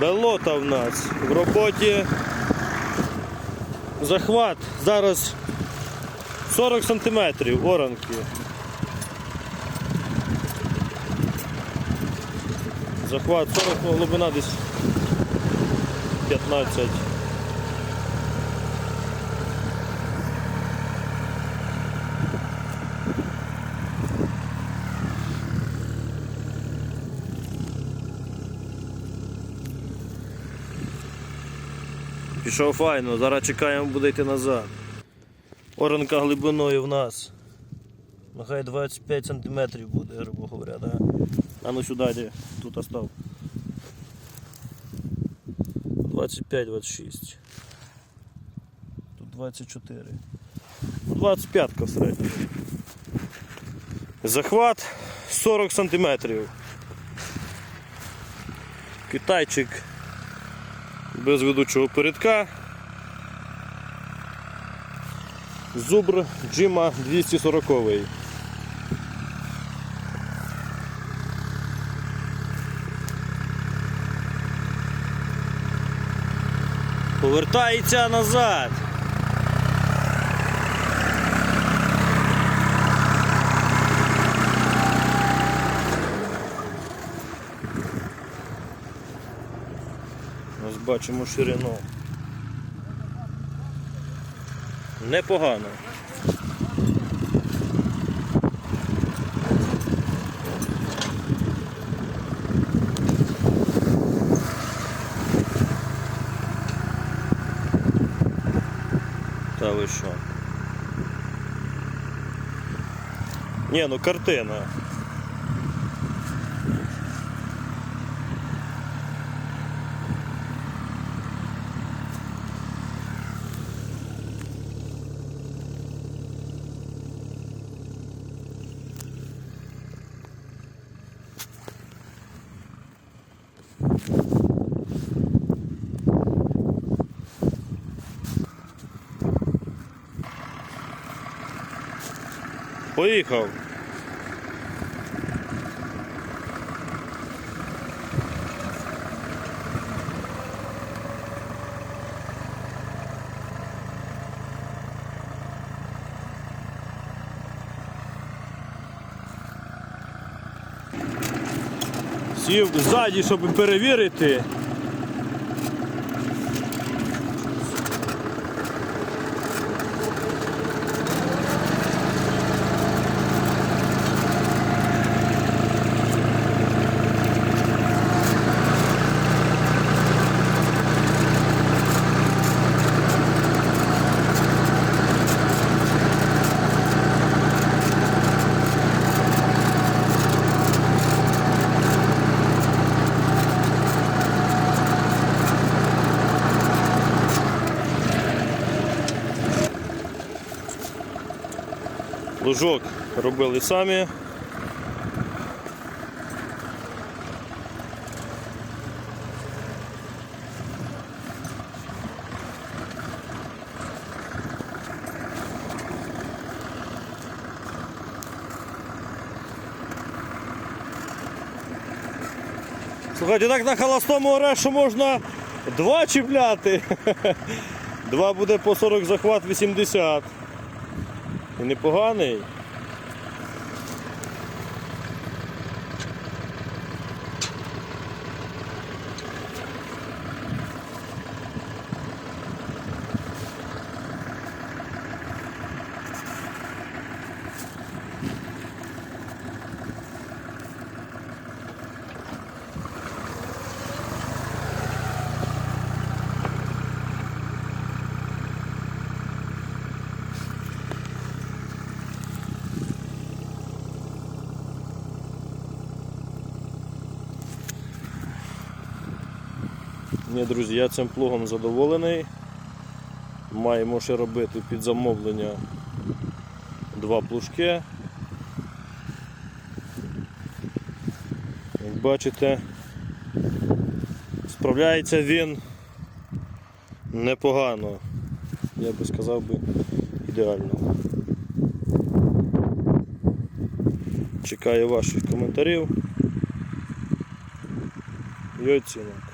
Белота в нас в роботі. Захват. Зараз 40 сантиметрів оранки. Захват 40, ну, глибина десь 15. Пішов файно, зараз чекаємо, буде йти назад. Оранка глибиною в нас. Нехай 25 см буде, грубо говоря, да? А ну сюди йди, тут остав. 25-26. Тут 24. Ну, 25 в середньому. Захват 40 см. Китайчик без ведучого передка. Зубр Джима 240. Повертається назад. Бачимо ширину. Непогано. Та ви що? Ні, ну картина. Поїхав. Сів ззаді, щоб перевірити. Лужок робили самі. Слухайте, так на холостому орешу можна два чіпляти. Два буде по 40 захват 80. Непоганий. Ні, друзі, я цим плугом задоволений. Маємо ще робити під замовлення два плужки. Як бачите, справляється він непогано. Я би сказав би ідеально. Чекаю ваших коментарів і оцінок.